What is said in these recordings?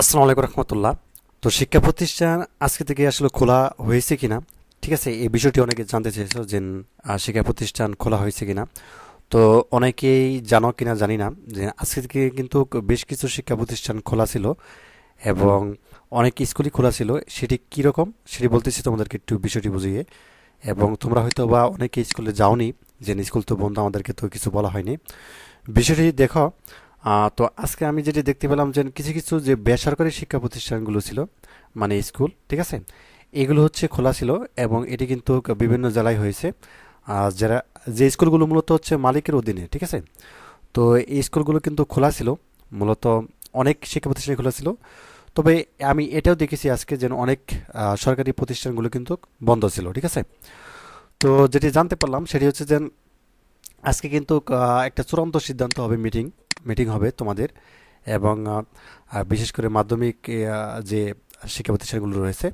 আসসালামু আলাইকুম রহমতুল্লাহ। তো শিক্ষা প্রতিষ্ঠান আজকে থেকে আসলে খোলা হয়েছে কিনা? ঠিক আছে, এই বিষয়টি অনেকে জানতে চেয়েছো যে শিক্ষা প্রতিষ্ঠান খোলা হয়েছে কিনা? তো অনেকেই জানো কিনা জানি না যে, আজকে থেকে কিন্তু বেশ কিছু শিক্ষা প্রতিষ্ঠান খোলা ছিল এবং অনেক স্কুলই খোলা ছিল। সেটি কীরকম সেটি বলতেছি তোমাদেরকে একটু বিষয়টি বুঝিয়ে। এবং তোমরা হয়তো বা অনেকে স্কুলে যাওনি, যে স্কুল তো বন্ধু, আমাদেরকে তো কিছু বলা হয়নি। বিষয়টি দেখো তো আজকে আমি যেটি দেখতে পেলাম যে কিছু কিছু যে বেসরকারি শিক্ষা প্রতিষ্ঠানগুলো ছিল মানে স্কুল, ঠিক আছে? এগুলো হচ্ছে খোলা ছিল এবং এটি কিন্তু বিভিন্ন জেলায় হয়েছে। যারা, যে স্কুলগুলো মূলত হচ্ছে মালিকের অধীনে, ঠিক আছে? তো এই স্কুলগুলো কিন্তু খোলা ছিল, মূলত অনেক শিক্ষা প্রতিষ্ঠান খোলা ছিল। তবে আমি এটাও দেখেছি আজকে যেন অনেক সরকারি প্রতিষ্ঠানগুলো কিন্তু বন্ধ ছিল, ঠিক আছে? তো যেটি জানতে পারলাম সেটি হচ্ছে যে আজকে কিন্তু একটা চূড়ান্ত সিদ্ধান্ত হবে মিটিং। মিটিং হবে তোমাদের এবং বিশেষ করে মাধ্যমিক যে শিক্ষা প্রতিষ্ঠানগুলো রয়েছে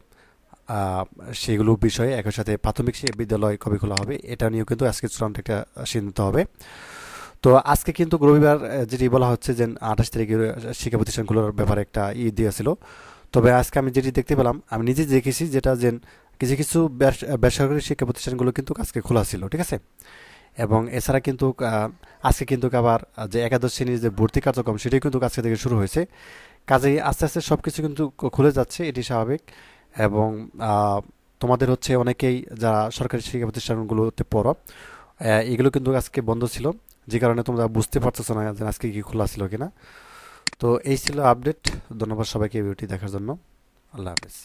সেগুলো বিষয়ে একই সাথে প্রাথমিক বিদ্যালয় কবে খোলা হবে, এটা নিয়েও কিন্তু আজকে চূড়ান্ত একটা সিদ্ধান্ত হবে। তো আজকে কিন্তু রবিবার যেটি বলা হচ্ছে যে আঠাশ তারিখে শিক্ষা প্রতিষ্ঠানগুলোর ব্যাপারে একটা ই দিয়েছিল। তবে আজকে আমি যেটি দেখতে পেলাম, আমি নিজে দেখেছি যেটা যে কিছু কিছু বেস- বেসরকারি শিক্ষা প্রতিষ্ঠানগুলো কিন্তু আজকে খোলা ছিল, ঠিক আছে? এবং এছাড়া কিন্তু আজকে কিন্তু আবার যে একাদশ শ্রেণির যে ভর্তি কার্যক্রম সেটাও কিন্তু আজকে থেকে শুরু হয়েছে। কাজেই আস্তে আস্তে সব কিছু কিন্তু খুলে যাচ্ছে, এটি স্বাভাবিক। এবং তোমাদের হচ্ছে অনেকেই যারা সরকারি শিক্ষা প্রতিষ্ঠানগুলোতে পড়ো এগুলো কিন্তু আজকে বন্ধ ছিল। যে কারণে তোমরা বুঝতে পারতেছো না যে আজকে কি খোলা ছিল কিনা। তো এই ছিল আপডেট। ধন্যবাদ সবাইকে ভিডিওটি দেখার জন্য। আল্লাহ হাফেজ।